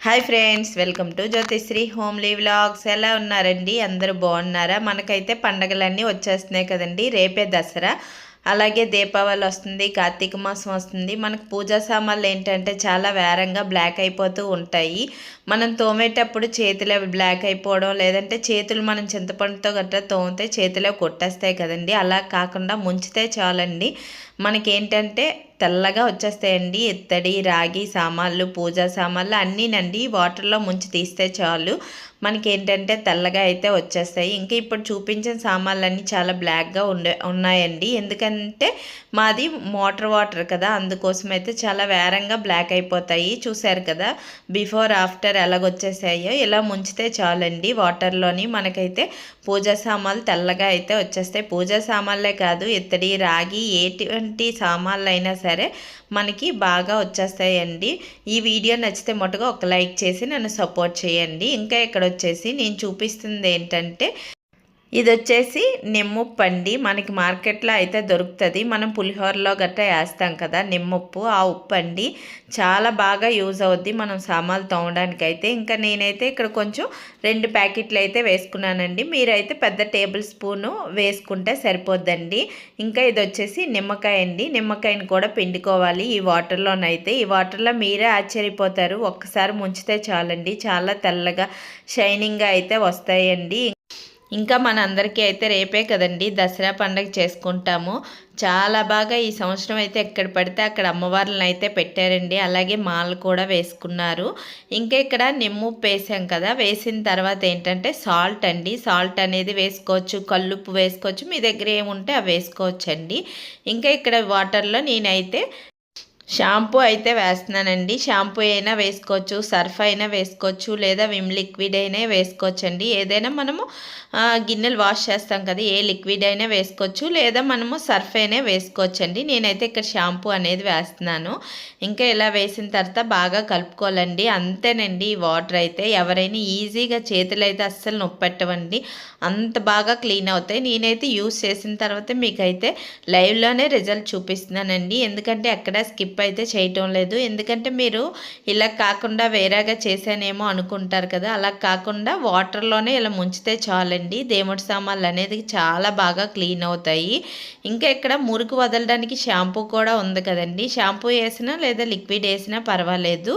Hi friends welcome to Jyothishree homely vlogs ఎలా ఉన్నారండి? అందరూ బాగున్నారా? మనకైతే పండగలన్నీ వచ్చేస్తున్నాయి కదండి రేపే దసరా. అలాగే దీపావళి వస్తుంది కార్తీక మాసం వస్తుంది. మనకు పూజా సామాన్లు ఏంటంటే చాలా వేరంగా బ్లాక్ అయిపోతూ ఉంటాయి. మనం తోమేటప్పుడు చేతులు అవి బ్లాక్ అయిపోవడం లేదంటే చేతులు మనం చింతపండుతో గట్రా తోమితే చేతిలో కొట్టేస్తాయి కదండి. అలా కాకుండా ముంచితే చాలండి. మనకేంటంటే తెల్లగా వచ్చేస్తాయండి. ఇత్తడి రాగి సామాన్లు పూజా సామాన్లు అన్నీనండి వాటర్లో ముంచి తీస్తే చాలు. మనకి ఏంటంటే తెల్లగా అయితే వచ్చేస్తాయి. ఇంకా ఇప్పుడు చూపించిన సామాన్లన్నీ చాలా బ్లాక్గా ఉండే ఉన్నాయండి. ఎందుకంటే మాది మోటార్ వాటర్ కదా. అందుకోసం అయితే చాలా వేరంగా బ్లాక్ అయిపోతాయి. చూశారు కదా? బిఫోర్ ఆఫ్టర్ ఎలాగొచ్చేసాయో ఇలా ముంచితే చాలండి వాటర్లోని. మనకైతే పూజా సామాన్లు తెల్లగా అయితే వచ్చేస్తాయి. పూజా సామాన్లే కాదు ఇత్తడి రాగి ఎటువంటి సామాన్లు అయినా సరే మనకి బాగా వచ్చేస్తాయండి. ఈ వీడియో నచ్చితే మొట్టగా ఒక లైక్ చేసి నన్ను సపోర్ట్ చేయండి. ఇంకా ఇక్కడ వచ్చేసి నేను చూపిస్తుంది ఏంటంటే ఇది వచ్చేసి నిమ్ముప్పండి మనకి మార్కెట్లో అయితే దొరుకుతుంది. మనం పులిహోరలో గట్రా వేస్తాం కదా నిమ్ముప్పు ఆ ఉప్పు అండి చాలా బాగా యూజ్ అవుద్ది మనం సామాన్లు తోమడానికి అయితే ఇంకా నేనైతే ఇక్కడ కొంచెం రెండు ప్యాకెట్లు అయితే వేసుకున్నానండి. మీరైతే పెద్ద టేబుల్ స్పూను వేసుకుంటే సరిపోద్దండి. ఇంకా ఇది వచ్చేసి నిమ్మకాయ అండి. నిమ్మకాయని కూడా పిండుకోవాలి ఈ వాటర్లోనైతే. ఈ వాటర్లో మీరే ఆశ్చర్యపోతారు. ఒక్కసారి ముంచితే చాలండి. చాలా తెల్లగా షైనింగ్గా అయితే వస్తాయండి. ఇంకా మనందరికీ అయితే రేపే కదండి దసరా పండగ చేసుకుంటాము. చాలా బాగా ఈ సంవత్సరం అయితే ఎక్కడ పడితే అక్కడ అమ్మవార్లను అయితే పెట్టారండి. అలాగే మాలు కూడా వేసుకున్నారు. ఇంకా ఇక్కడ నిమ్ము వేసాం కదా వేసిన తర్వాత ఏంటంటే సాల్ట్ అండి. సాల్ట్ అనేది వేసుకోవచ్చు కల్లుప్పు వేసుకోవచ్చు మీ దగ్గర ఏముంటే అవి వేసుకోవచ్చండి. ఇంకా ఇక్కడ వాటర్లో నేనైతే షాంపూ అయితే వేస్తున్నానండి. షాంపూ అయినా వేసుకోవచ్చు సర్ఫ్ అయినా వేసుకోవచ్చు లేదా విమ్ లిక్విడ్ అయినా వేసుకోవచ్చు అండి ఏదైనా మనము గిన్నెలు వాష్ చేస్తాం కదా ఏ లిక్విడ్ అయినా వేసుకోవచ్చు లేదా మనము సర్ఫ్ అయినా వేసుకోవచ్చు అండి నేనైతే ఇక్కడ షాంపూ అనేది వేస్తున్నాను. ఇంకా ఇలా వేసిన తర్వాత బాగా కలుపుకోవాలండి. అంతేనండి ఈ వాటర్ అయితే. ఎవరైనా ఈజీగా చేతులు అయితే అస్సలు నొప్పెట్టవండి. అంత బాగా క్లీన్ అవుతాయి. నేనైతే యూస్ చేసిన తర్వాత మీకైతే లైవ్లోనే రిజల్ట్ చూపిస్తున్నానండి. ఎందుకంటే ఎక్కడ స్కిప్ అయితే చేయటం లేదు. ఎందుకంటే మీరు ఇలా కాకుండా వేరేగా చేశానేమో అనుకుంటారు కదా అలా కాకుండా వాటర్లోనే ఇలా ముంచితే చాలండి. దేవుడి సామాన్లు అనేది చాలా బాగా క్లీన్ అవుతాయి. ఇంకా ఇక్కడ మురికి వదలడానికి షాంపూ కూడా ఉంది కదండి. షాంపూ వేసినా లేదా లిక్విడ్ వేసినా పర్వాలేదు.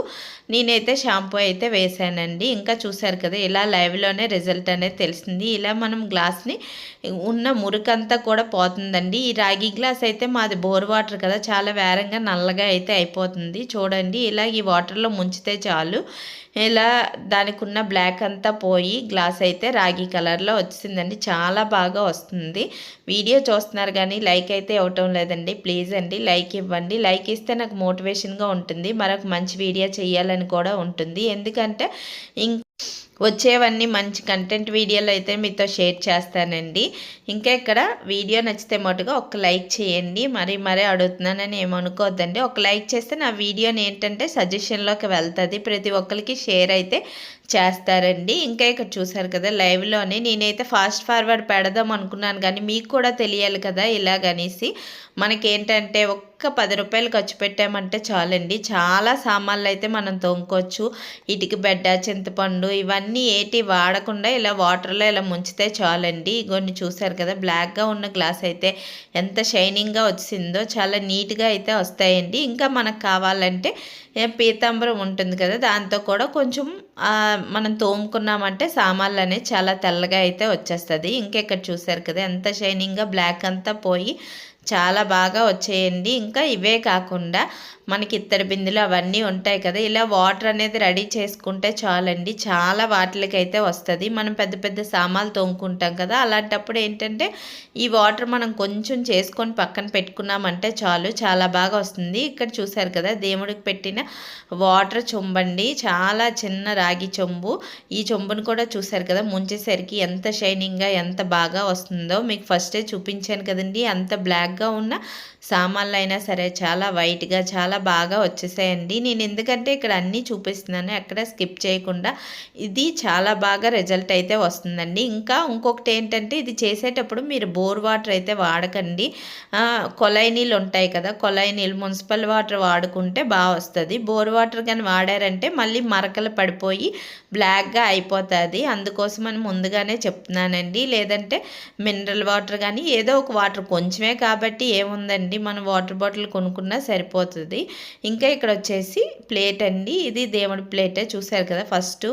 నేనైతే షాంపూ అయితే వేసానండి ఇంకా చూశారు కదా ఇలా లైవ్లోనే రిజల్ట్ అనేది తెలిసింది. ఇలా మనం గ్లాస్ని ఉన్న మురికంతా కూడా పోతుందండి. ఈ రాగి గ్లాస్ అయితే మాది బోర్ వాటర్ కదా చాలా వేరంగా నల్లగా అయితే అయిపోతుంది. చూడండి ఇలా ఈ వాటర్లో ముంచితే చాలు. ఇలా దానికి ఉన్న బ్లాక్ అంతా పోయి గ్లాస్ అయితే రాగి కలర్లో వచ్చిందండి. చాలా బాగా వస్తుంది. వీడియో చూస్తున్నారు కానీ లైక్ అయితే ఇవ్వటం లేదండి. ప్లీజ్ అండి లైక్ ఇవ్వండి. లైక్ ఇస్తే నాకు మోటివేషన్గా ఉంటుంది. మరొక మంచి వీడియో చేయాలని కూడా ఉంటుంది. ఎందుకంటే ఇంక వచ్చేవన్నీ మంచి కంటెంట్ వీడియోలు అయితే మీతో షేర్ చేస్తానండి. ఇంకా ఇక్కడ వీడియో నచ్చితే మటుగా ఒక లైక్ చేయండి. మరీ మరీ అడుగుతున్నానని ఏమనుకోవద్దండి ఒక లైక్ చేస్తే నా వీడియోని ఏంటంటే సజెషన్లోకి వెళ్తుంది. ప్రతి ఒక్కరికి షేర్ అయితే చేస్తారండి. ఇంకా ఇక్కడ చూసారు కదా లైవ్లోనే నేనైతే ఫాస్ట్ ఫార్వర్డ్ పెడదాం అనుకున్నాను. కానీ మీకు కూడా తెలియాలి కదా ఇలాగనేసి. మనకేంటంటే ఒక్క పది రూపాయలు ఖర్చు పెట్టామంటే చాలండి. చాలా సామాన్లు అయితే మనం తోముకోవచ్చు. ఇటుక బెడ్డ చింతపండు ఇవన్నీ ఏటి వాడకుండా ఇలా వాటర్లో ఇలా ముంచితే చాలండి. కొన్ని చూసారు కదా బ్లాక్గా ఉన్న గ్లాస్ అయితే ఎంత షైనింగ్గా వచ్చిందో చాలా నీట్గా అయితే వస్తాయండి. ఇంకా మనకు కావాలంటే పీతాంబరం ఉంటుంది కదా దాంతో కూడా కొంచెం మనం తోముకున్నామంటే సామాన్లు అనేది చాలా తెల్లగా అయితే వచ్చేస్తుంది. ఇంకెక్కడ చూసారు కదా ఎంత షైనింగ్గా బ్లాక్ అంతా పోయి చాలా బాగా వచ్చేయండి. ఇంకా ఇవే కాకుండా మనకి ఇత్తడి బిందులు అవన్నీ ఉంటాయి కదా. ఇలా వాటర్ అనేది రెడీ చేసుకుంటే చాలండి. చాలా వాటికైతే వస్తుంది. మనం పెద్ద పెద్ద సామాన్లు తోముకుంటాం కదా. అలాంటప్పుడు ఏంటంటే ఈ వాటర్ మనం కొంచెం చేసుకొని పక్కన పెట్టుకున్నామంటే చాలు. చాలా బాగా వస్తుంది. ఇక్కడ చూసారు కదా దేవుడికి పెట్టిన వాటర్ చొంబండి. చాలా చిన్న రాగి చెంబు. ఈ చెంబును కూడా చూసారు కదా ముంచేసరికి ఎంత షైనింగ్గా ఎంత బాగా వస్తుందో. మీకు ఫస్టే చూపించాను కదండి. అంత బ్లాక్గా ఉన్న సామాన్లు అయినా సరే చాలా వైట్గా చాలా బాగా వచ్చేసాయండి. నేను ఎందుకంటే ఇక్కడ అన్నీ చూపిస్తున్నాను ఎక్కడ స్కిప్ చేయకుండా. ఇది చాలా బాగా రిజల్ట్ అయితే వస్తుందండి. ఇంకా ఇంకొకటి ఏంటంటే ఇది చేసేటప్పుడు మీరు బోర్ వాటర్ అయితే వాడకండి. కొలాయి నీళ్ళు ఉంటాయి కదా కొలాయి నీళ్ళు మున్సిపల్ వాటర్ వాడుకుంటే బాగా వస్తుంది. బోర్ వాటర్ కానీ వాడారంటే మళ్ళీ మరకలు పడిపోయి బ్లాక్గా అయిపోతుంది. అందుకోసం అని ముందుగానే చెప్తున్నానండి. లేదంటే మినరల్ వాటర్ కానీ ఏదో ఒక వాటర్ కొంచెమే కాబట్టి ఏముందండి? మనం వాటర్ బాటిల్ కొనుక్కున్నా సరిపోతుంది. ఇంకా ఇక్కడ వచ్చేసి ప్లేట్ అండి. ఇది దేవుడి ప్లేటే చూసారు కదా ఫస్ట్.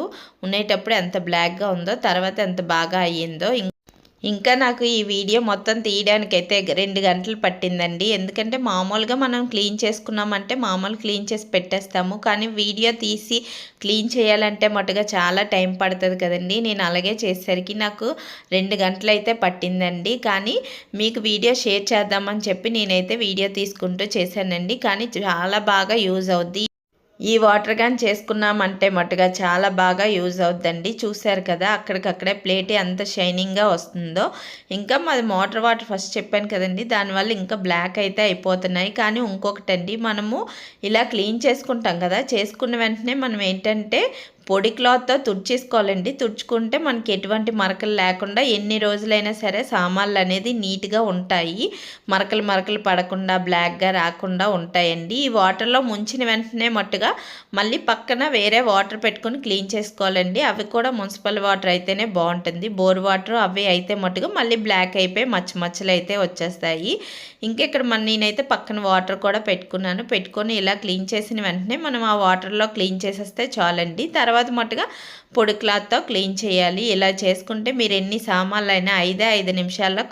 ఉండేటప్పుడు ఎంత బ్లాక్గా ఉందో తర్వాత ఎంత బాగా అయ్యిందో ఇంకా నాకు ఈ వీడియో మొత్తం తీయడానికి అయితే రెండు గంటలు పట్టిందండి. ఎందుకంటే మామూలుగా మనం క్లీన్ చేసుకున్నామంటే మామూలు క్లీన్ చేసి పెట్టేస్తాము. కానీ వీడియో తీసి క్లీన్ చేయాలంటే మటుగా చాలా టైం పడుతుంది కదండి. నేను అలాగే చేసేసరికి నాకు రెండు గంటలు అయితే పట్టిందండి. కానీ మీకు వీడియో షేర్ చేద్దామని చెప్పి నేనైతే వీడియో తీసుకుంటూ చేశానండి. కానీ చాలా బాగా యూజ్ అవుద్ది. ఈ వాటర్ క్యాన్ చేసుకున్నామంటే మటుగా చాలా బాగా యూజ్ అవుద్దండి. చూశారు కదా అక్కడికక్కడే ప్లేట్ ఎంత షైనింగ్గా వస్తుందో. ఇంకా మాది మోటార్ వాటర్ ఫస్ట్ చెప్పాను కదండి దానివల్ల ఇంకా బ్లాక్ అయితే అయిపోతున్నాయి. కానీ ఇంకొకటండి మనము ఇలా క్లీన్ చేసుకుంటాం కదా చేసుకున్న వెంటనే మనం ఏంటంటే పొడి క్లాత్తో తుడిచేసుకోవాలండి. తుడుచుకుంటే మనకి ఎటువంటి మరకలు లేకుండా ఎన్ని రోజులైనా సరే సామాన్లు అనేది నీట్గా ఉంటాయి. మరకలు మరకలు పడకుండా బ్లాక్గా రాకుండా ఉంటాయండి. ఈ వాటర్లో ముంచిన వెంటనే మట్టుగా మళ్ళీ పక్కన వేరే వాటర్ పెట్టుకొని క్లీన్ చేసుకోవాలండి. అవి కూడా మున్సిపల్ వాటర్ అయితేనే బాగుంటుంది. బోర్ వాటర్ అవి అయితే మట్టుగా మళ్ళీ బ్లాక్ అయిపోయి మచ్చ మచ్చలు అయితే వచ్చేస్తాయి. ఇంకెక్కడ మన నేనైతే పక్కన వాటర్ కూడా పెట్టుకున్నాను. పెట్టుకొని ఇలా క్లీన్ చేసిన వెంటనే మనం ఆ వాటర్లో క్లీన్ చేసేస్తే చాలండి. తర్వాత తర్వాత మట్టుగా పొడి క్లాత్తో క్లీన్ చేయాలి. ఇలా చేసుకుంటే మీరు ఎన్ని సామాన్లు అయినా ఐదే ఐదు నిమిషాల్లో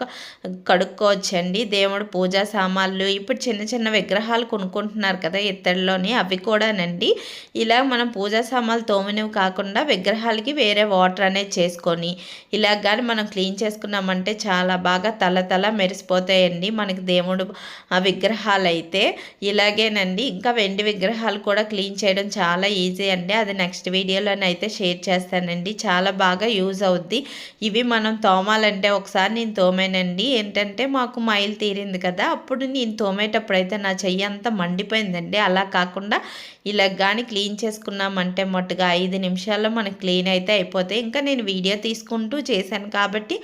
కడుక్కోవచ్చండి. దేవుడు పూజా సామాన్లు ఇప్పుడు చిన్న చిన్న విగ్రహాలు కొనుక్కుంటున్నారు కదా ఇత్తడిలోని అవి కూడానండి. ఇలా మనం పూజా సామాన్లు తోమినవి కాకుండా విగ్రహాలకి వేరే వాటర్ అనేది చేసుకొని ఇలా కానీ మనం క్లీన్ చేసుకున్నామంటే చాలా బాగా తల తల మెరిసిపోతాయండి మనకి దేవుడు ఆ విగ్రహాలు అయితే ఇలాగేనండి. ఇంకా వెండి విగ్రహాలు కూడా క్లీన్ చేయడం చాలా ఈజీ అండి. అది నెక్స్ట్ వీడియోలోనైతే షేర్ చేస్తానండి. చాలా బాగా యూజ్ అవుద్ది. ఇవి మనం తోమాలంటే ఒకసారి నేను తోమానండి. ఏంటంటే మాకు మైల్ తీరింది కదా అప్పుడు నేను తోమేటప్పుడు అయితే నా చెయ్యి అంతా మండిపోయిందండి. అలా కాకుండా ఇలా కానీ క్లీన్ చేసుకున్నామంటే మొట్టుగా ఐదు నిమిషాల్లో మనకి క్లీన్ అయితే అయిపోతాయి. ఇంకా నేను వీడియో తీసుకుంటూ చేశాను కాబట్టి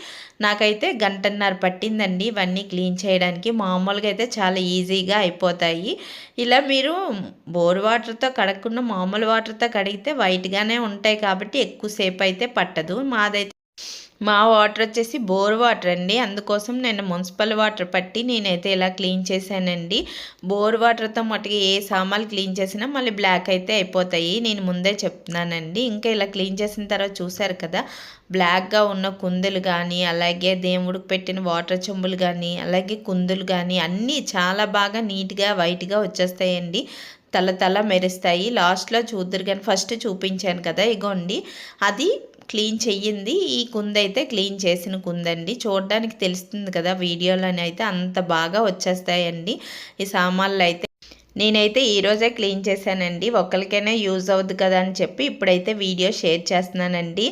నాకైతే గంటన్నర పట్టిందండి ఇవన్నీ క్లీన్ చేయడానికి. మామూలుగా అయితే చాలా ఈజీగా అయిపోతాయి. ఇలా మీరు బోర్ వాటర్తో కడగకుండా మామూలు వాటర్తో కడిగితే వైట్గానే ఉంటాయి కాబట్టి ఎక్కువసేపు అయితే పట్టదు. మాదైతే మా వాటర్ వచ్చేసి బోర్ వాటర్ అండి. అందుకోసం నేను మున్సిపల్ వాటర్ పట్టి నేనైతే ఇలా క్లీన్ చేశానండి. బోర్ వాటర్తో మటుకు ఏ సామాన్లు క్లీన్ చేసినా మళ్ళీ బ్లాక్ అయితే అయిపోతాయి. నేను ముందే చెప్తున్నానండి. ఇంకా ఇలా క్లీన్ చేసిన తర్వాత చూసారు కదా బ్లాక్గా ఉన్న కుందులు కానీ అలాగే దేవుడికి పెట్టిన వాటర్ చెంబులు కానీ అలాగే కుందులు కానీ అన్నీ చాలా బాగా నీట్గా వైట్గా వచ్చేస్తాయండి. తల తల మెరుస్తాయి. లాస్ట్లో చూద్దరు కానీ ఫస్ట్ చూపించాను కదా ఇగోండి. అది క్లీన్ చెయ్యింది. ఈ కుందైతే క్లీన్ చేసిన కుందండి. చూడడానికి తెలుస్తుంది కదా వీడియోలోని అయితే అంత బాగా వచ్చేస్తాయండి. ఈ సామాన్లు అయితే నేనైతే ఈరోజే క్లీన్ చేశానండి. ఒకరికైనా యూజ్ అవుద్ది కదా అని చెప్పి ఇప్పుడైతే వీడియో షేర్ చేస్తున్నానండి.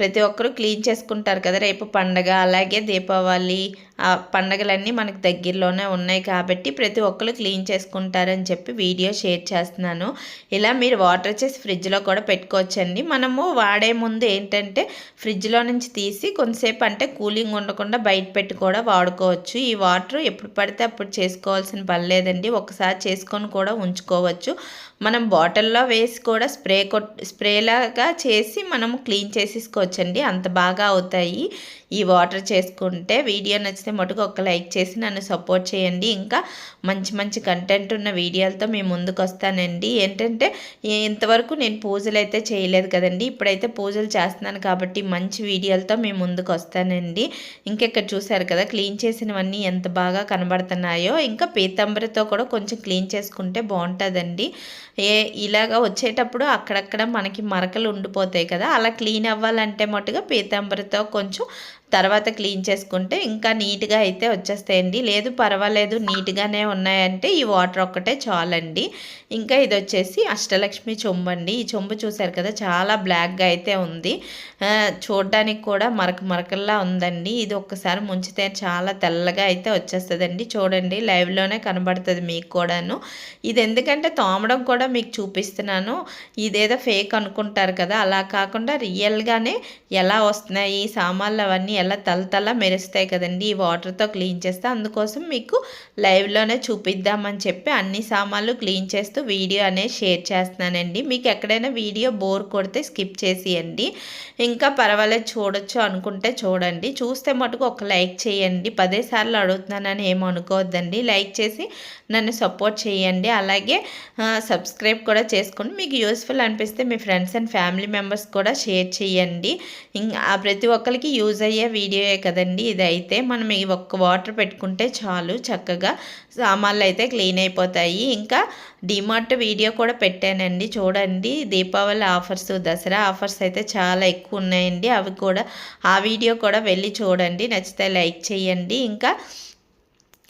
ప్రతి ఒక్కరూ క్లీన్ చేసుకుంటారు కదా. రేపు పండగ అలాగే దీపావళి ఆ పండగలన్నీ మనకు దగ్గరలోనే ఉన్నాయి కాబట్టి ప్రతి ఒక్కరు క్లీన్ చేసుకుంటారని చెప్పి వీడియో షేర్ చేస్తున్నాను. ఇలా మీరు వాటర్ చేసి ఫ్రిడ్జ్లో కూడా పెట్టుకోవచ్చండి. మనము వాడే ముందు ఏంటంటే ఫ్రిడ్జ్లో నుంచి తీసి కొంతసేపు అంటే కూలింగ్ ఉండకుండా బయట పెట్టి కూడా వాడుకోవచ్చు. ఈ వాటర్ ఎప్పుడు పడితే అప్పుడు చేసుకోవాల్సిన పని లేదండి. ఒకసారి చేసుకొని కూడా ఉంచుకోవచ్చు. మనం బాటిల్లో వేసి కూడా స్ప్రే కొట్ స్ప్రేలాగా చేసి మనం క్లీన్ చేసేసుకోవచ్చు. చేసుకోవచ్చండి. అంత బాగా అవుతాయి. ఈ వాటర్ చేసుకుంటే వీడియో నచ్చితే మటుకు ఒక లైక్ చేసి నన్ను సపోర్ట్ చేయండి. ఇంకా మంచి మంచి కంటెంట్ ఉన్న వీడియోలతో మేము ముందుకు వస్తానండి ఏంటంటే ఇంతవరకు నేను పూజలు అయితే చేయలేదు కదండి. ఇప్పుడైతే పూజలు చేస్తున్నాను కాబట్టి మంచి వీడియోలతో మేము ముందుకు వస్తానండి ఇంకెక్కడ చూసారు కదా క్లీన్ చేసినవన్నీ ఎంత బాగా కనబడుతున్నాయో. ఇంకా పీతాంబరితో కూడా కొంచెం క్లీన్ చేసుకుంటే బాగుంటుందండి. ఏ ఇలాగ వచ్చేటప్పుడు అక్కడక్కడ మనకి మరకలు ఉండిపోతాయి కదా అలా క్లీన్ అవ్వాలంటే మటుగా పీతాంబరితో కొంచెం తర్వాత క్లీన్ చేసుకుంటే ఇంకా నీట్గా అయితే వచ్చేస్తాయండి. లేదు పర్వాలేదు నీట్గానే ఉన్నాయంటే ఈ వాటర్ ఒక్కటే చాలండి. ఇంకా ఇది వచ్చేసి అష్టలక్ష్మి చెంబు అండి ఈ చెంబు చూసారు కదా చాలా బ్లాక్గా అయితే ఉంది. చూడడానికి కూడా మరక మరకల్లా ఉందండి. ఇది ఒక్కసారి ముంచితే చాలా తెల్లగా అయితే వచ్చేస్తుందండి. చూడండి లైవ్లోనే కనబడుతుంది మీకు కూడాను. ఇది ఎందుకంటే తోమడం కూడా మీకు చూపిస్తున్నాను. ఇదేదో ఫేక్ అనుకుంటారు కదా అలా కాకుండా రియల్గానే ఎలా వస్తున్నాయి ఈ సామాన్లు అవన్నీ ఎలా తల మెరుస్తాయి కదండి ఈ వాటర్తో క్లీన్ చేస్తే అందుకోసం మీకు లైవ్లోనే చూపిద్దామని చెప్పి అన్ని సామాన్లు క్లీన్ చేస్తూ వీడియో అనేది షేర్ చేస్తున్నానండి. మీకు ఎక్కడైనా వీడియో బోర్ కొడితే స్కిప్ చేసేయండి. ఇంకా పర్వాలేదు చూడొచ్చు అనుకుంటే చూడండి. చూస్తే మటుకు ఒక లైక్ చేయండి. పదే సార్లు అడుగుతున్నానని ఏమనుకోవద్దండి లైక్ చేసి నన్ను సపోర్ట్ చేయండి. అలాగే సబ్స్క్రైబ్ కూడా చేసుకోండి. మీకు యూస్ఫుల్ అనిపిస్తే మీ ఫ్రెండ్స్ అండ్ ఫ్యామిలీ మెంబర్స్ కూడా షేర్ చేయండి. ఇంకా ప్రతి ఒక్కరికి యూజ్ అయ్యే వీడియోయే కదండి. ఇదైతే మనం ఈ ఒక్క వాటర్ పెట్టుకుంటే చాలు చక్కగా సామాన్లు అయితే క్లీన్ అయిపోతాయి. ఇంకా డిమార్ట్ వీడియో కూడా పెట్టానండి. చూడండి దీపావళి ఆఫర్స్ దసరా ఆఫర్స్ అయితే చాలా ఎక్కువ ఉన్నాయండి. అవి కూడా ఆ వీడియో కూడా వెళ్ళి చూడండి. నచ్చితే లైక్ చేయండి. ఇంకా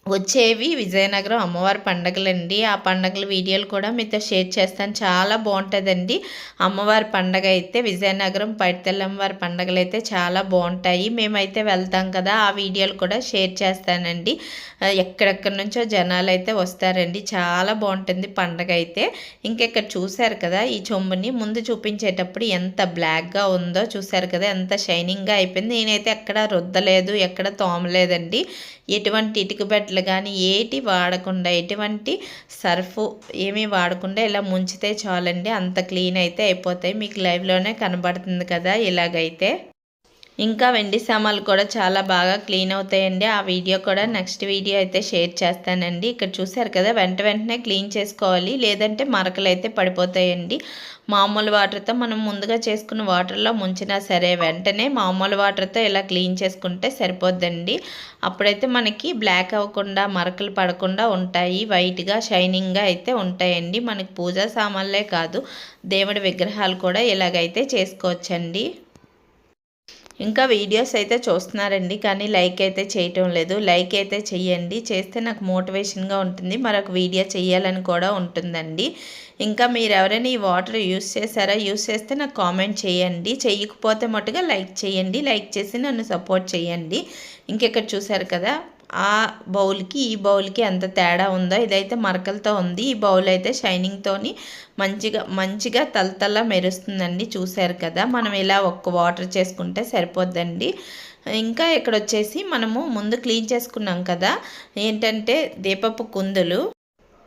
వచ్చేవి విజయనగరం అమ్మవారి పండగలండి. ఆ పండగల వీడియోలు కూడా మీతో షేర్ చేస్తాను. చాలా బాగుంటుందండి. అమ్మవారి పండగ అయితే విజయనగరం పైడితెల్లమ్మవారి పండగలు అయితే చాలా బాగుంటాయి. మేమైతే వెళ్తాం కదా ఆ వీడియోలు కూడా షేర్ చేస్తానండి. ఎక్కడెక్కడి నుంచో జనాలు అయితే వస్తారండి. చాలా బాగుంటుంది పండగ అయితే. ఇంకెక్కడ చూశారు కదా ఈ చొమ్ముని ముందు చూపించేటప్పుడు ఎంత బ్లాక్గా ఉందో చూశారు కదా ఎంత షైనింగ్గా అయిపోయింది. నేనైతే ఎక్కడ రుద్దలేదు ఎక్కడ తోమలేదండి. ఎటువంటి ఇటుక బెడ్లు కానీ ఏటి వాడకుండా ఎటువంటి సర్ఫ్ ఏమీ వాడకుండా ఇలా ముంచితే చాలండి. అంత క్లీన్ అయితే అయిపోతాయి. మీకు లైవ్లోనే కనబడుతుంది కదా ఇలాగైతే. ఇంకా వెండి సామాన్లు కూడా చాలా బాగా క్లీన్ అవుతాయండి. ఆ వీడియో కూడా నెక్స్ట్ వీడియో అయితే షేర్ చేస్తానండి. ఇక్కడ చూసారు కదా వెంట వెంటనే క్లీన్ చేసుకోవాలి. లేదంటే మరకలు అయితే పడిపోతాయండి. మామూలు వాటర్తో మనం ముందుగా చేసుకున్న వాటర్లో ముంచినా సరే వెంటనే మామూలు వాటర్తో ఇలా క్లీన్ చేసుకుంటే సరిపోద్దండి. అప్పుడైతే మనకి బ్లాక్ అవ్వకుండా మరకలు పడకుండా ఉంటాయి. వైట్గా షైనింగ్గా అయితే ఉంటాయండి. మనకి పూజా సామాన్లే కాదు దేవుడి విగ్రహాలు కూడా ఇలాగైతే చేసుకోవచ్చండి. ఇంకా వీడియోస్ అయితే చూస్తున్నారండి కానీ లైక్ అయితే చేయటం లేదు. లైక్ అయితే చెయ్యండి. చేస్తే నాకు మోటివేషన్గా ఉంటుంది. మరొక వీడియో చేయాలని కూడా ఉంటుందండి. ఇంకా మీరు ఎవరైనా ఈ వాటర్ యూస్ చేశారా? యూస్ చేస్తే నాకు కామెంట్ చేయండి చేయకపోతే మటుగా లైక్ చేయండి లైక్ చేసి నన్ను సపోర్ట్ చేయండి ఇంకెక్కడ చూసారు కదా? ఆ బౌల్కి ఈ బౌల్కి ఎంత తేడా ఉందో ఇదైతే మరకలతో ఉంది. ఈ బౌల్ అయితే షైనింగ్తోని మంచిగా మంచిగా తలతల మెరుస్తుందండి. చూశారు కదా మనం ఇలా ఒక్క వాటర్ చేసుకుంటే సరిపోద్దండి. ఇంకా ఇక్కడ వచ్చేసి మనము ముందు క్లీన్ చేసుకున్నాం కదా ఏంటంటే దీపపు కుందులు.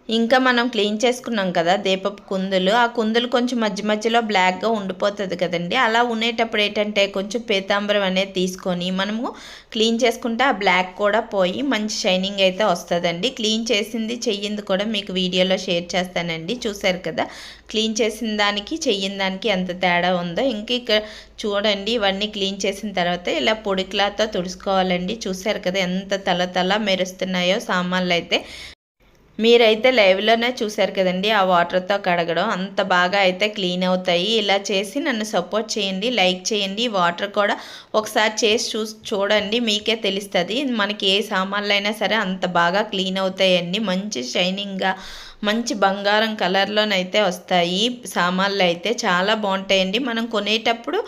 ఇంకా మనం క్లీన్ చేసుకున్నాం కదా దీపపు కుందులు. ఆ కుందులు కొంచెం మధ్య మధ్యలో బ్లాక్గా ఉండిపోతుంది కదండి. అలా ఉండేటప్పుడు ఏంటంటే కొంచెం పీతాంబరం అనేది తీసుకొని మనము క్లీన్ చేసుకుంటే ఆ బ్లాక్ కూడా పోయి మంచి షైనింగ్ అయితే వస్తుందండి. క్లీన్ చేసింది చెయ్యింది కూడా మీకు వీడియోలో షేర్ చేస్తానండి. చూసారు కదా క్లీన్ చేసిన దానికి చెయ్యిన దానికి ఎంత తేడా ఉందో. ఇంకా ఇక్కడ చూడండి ఇవన్నీ క్లీన్ చేసిన తర్వాత ఇలా పొడి క్లాత్తో తుడుచుకోవాలండి. చూసారు కదా ఎంత తల తల మెరుస్తున్నాయో సామాన్లు అయితే మీరైతే లైవ్లోనే చూశారు కదండి ఆ వాటర్తో కడగడం. అంత బాగా అయితే క్లీన్ అవుతాయి. ఇలా చేసి నన్ను సపోర్ట్ చేయండి లైక్ చేయండి. వాటర్ కూడా ఒకసారి చేసి చూ చూడండి మీకే తెలుస్తుంది. మనకి ఏ సామాన్లు అయినా సరే అంత బాగా క్లీన్ అవుతాయండి. మంచి షైనింగ్గా మంచి బంగారం కలర్లోనైతే వస్తాయి. సామాన్లు అయితే చాలా బాగుంటాయండి. మనం కొనేటప్పుడు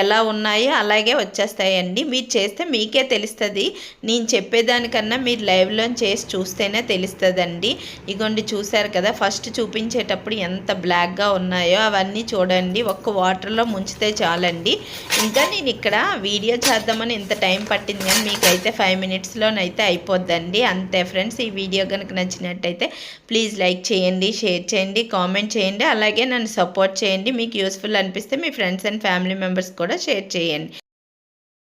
ఎలా ఉన్నాయో అలాగే వచ్చేస్తాయండి. మీరు చేస్తే మీకే తెలుస్తుంది. నేను చెప్పేదానికన్నా మీరు లైవ్లో చేసి చూస్తేనే తెలుస్తుందండి. ఇగోండి చూశారు కదా ఫస్ట్ చూపించేటప్పుడు ఎంత బ్లాక్గా ఉన్నాయో అవన్నీ చూడండి. ఒక్క వాటర్లో ముంచితే చాలండి. ఇంకా నేను ఇక్కడ వీడియో చేద్దామని ఇంత టైం పట్టింది కానీ మీకైతే ఫైవ్ మినిట్స్లోనైతే అయిపోద్దండి. అంతే ఫ్రెండ్స్ ఈ వీడియో కనుక నచ్చినట్టయితే ప్లీజ్ లైక్ లైక్ చేయండి షేర్ చేయండి కామెంట్ చేయండి అలాగే నన్ను సపోర్ట్ చేయండి. మీకు యూస్ఫుల్ అనిపిస్తే మీ ఫ్రెండ్స్ అండ్ ఫ్యామిలీ మెంబర్స్ కూడా షేర్ చేయండి.